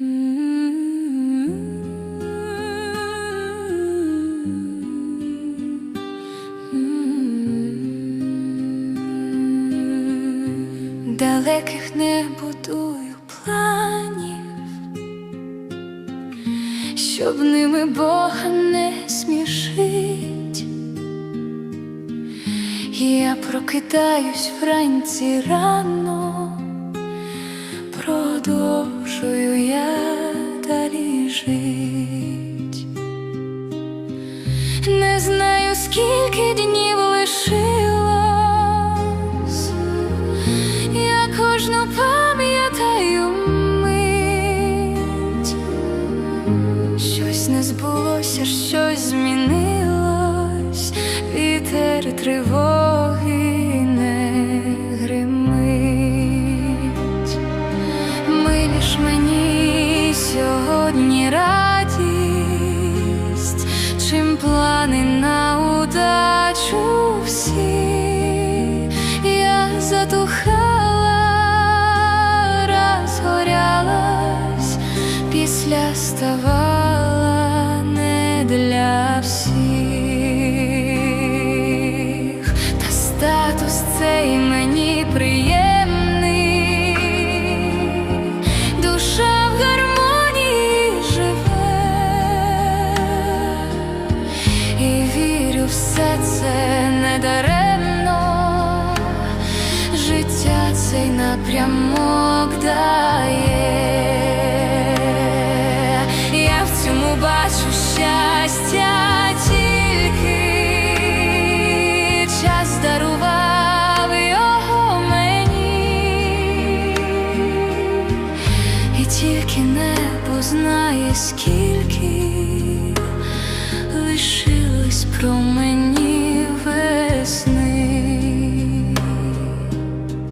Далеких не будую планів, щоб ними Бога не смішить. Я прокидаюсь вранці рано, продовжую я далі жить. Не знаю, скільки днів лишилось, я кожну пам'ятаю мить. Щось не збулося, щось змінилось, вітер тривоги сьогодні радість, чим плани на удачу всі. Я затухала, розгорялась, після ставала не для всіх, та статус цей мені вірю, все це не даремно, життя цей напрямок дає. Я в цьому бачу щастя тільки. Час дарував його мені, і тільки небо знає, скільки лишилось про мені.